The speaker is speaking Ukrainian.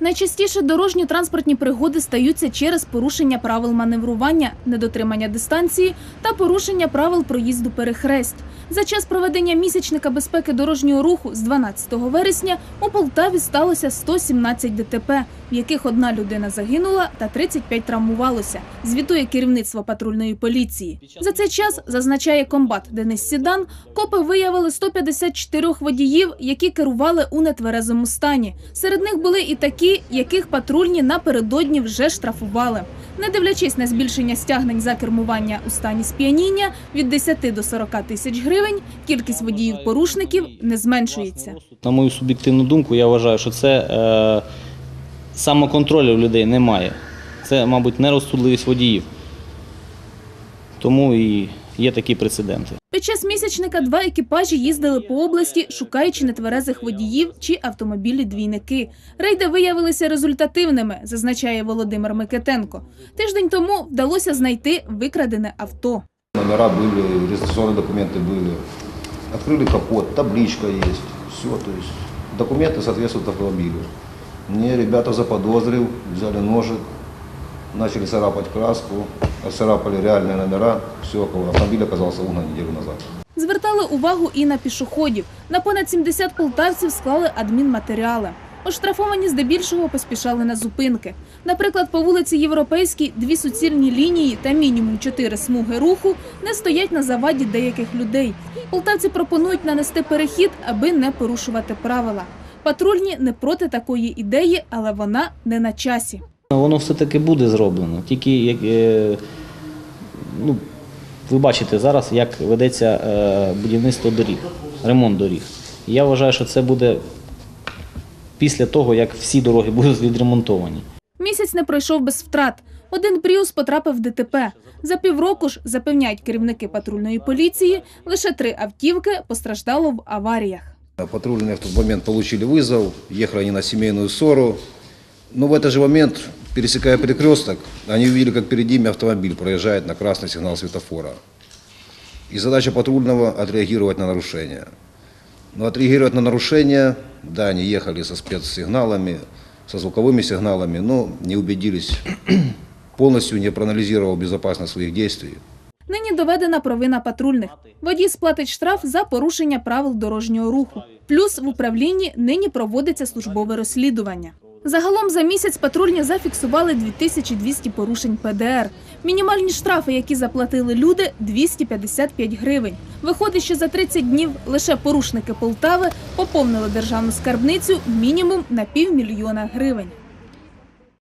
Найчастіше дорожньо-транспортні пригоди стаються через порушення правил маневрування, недотримання дистанції та порушення правил проїзду перехресть. За час проведення місячника безпеки дорожнього руху з 12 вересня у Полтаві сталося 117 ДТП, в яких одна людина загинула та 35 травмувалося. Звітує керівництво патрульної поліції. За цей час зазначає комбат Денис Сідан. Копи виявили 154 водіїв, які керували у нетверезому стані. Серед них були і такі, яких патрульні напередодні вже штрафували. Не дивлячись на збільшення стягнень за кермування у стані сп'яніння від 10 до 40 тисяч гривень, кількість водіїв-порушників не зменшується. На мою суб'єктивну думку, я вважаю, що це е, самоконтролю людей немає. Це, мабуть, нерозсудливість водіїв. Тому і є такі прецеденти. Під час місячника два екіпажі їздили по області, шукаючи нетверезих водіїв чи автомобілі-двійники. Рейди виявилися результативними, зазначає Володимир Микитенко. Тиждень тому вдалося знайти викрадене авто. Номера были, регистрационные документы были. Открыли капот, табличка есть. Все, то есть документы соответствуют автомобилю. Мне ребята заподозрил, взяли ножик, начали царапать краску, царапали реальные номера. Все, автомобиль оказался угнан неделю назад. Звертали увагу і на пішоходів. На понад 70 полтавців склали адмінматеріали. Оштрафовані здебільшого поспішали на зупинки. Наприклад, по вулиці Європейській дві суцільні лінії та мінімум чотири смуги руху не стоять на заваді деяких людей. Полтавці пропонують нанести перехід, аби не порушувати правила. Патрульні не проти такої ідеї, але вона не на часі Воно все-таки буде зроблено. Тільки як, е, ну, ви бачите зараз, як ведеться е, будівництво доріг, ремонт доріг. І Я вважаю, що це буде після того, як всі дороги будуть відремонтовані. Місяць не пройшов без втрат. Один Пріус потрапив в ДТП. За півроку ж, запевняють керівники патрульної поліції, лише три автівки постраждало в аваріях. Патрульные в тот момент получили вызов, ехали они на семейную ссору. Но в этот же момент, пересекая перекресток, они увидели, как перед ними автомобиль проезжает на красный сигнал светофора. И задача патрульного – отреагировать на нарушение. Но отреагировать на нарушение, да, они ехали со спецсигналами, со звуковыми сигналами, но не убедились, полностью не проанализировал безопасность своих действий. Нині доведена провина патрульних. Водій сплатить штраф за порушення правил дорожнього руху. Плюс в управлінні нині проводиться службове розслідування. Загалом за місяць патрульні зафіксували 2200 порушень ПДР. Мінімальні штрафи, які заплатили люди, 255 гривень. Виходить, що за 30 днів лише порушники Полтави поповнили державну скарбницю мінімум на півмільйона гривень.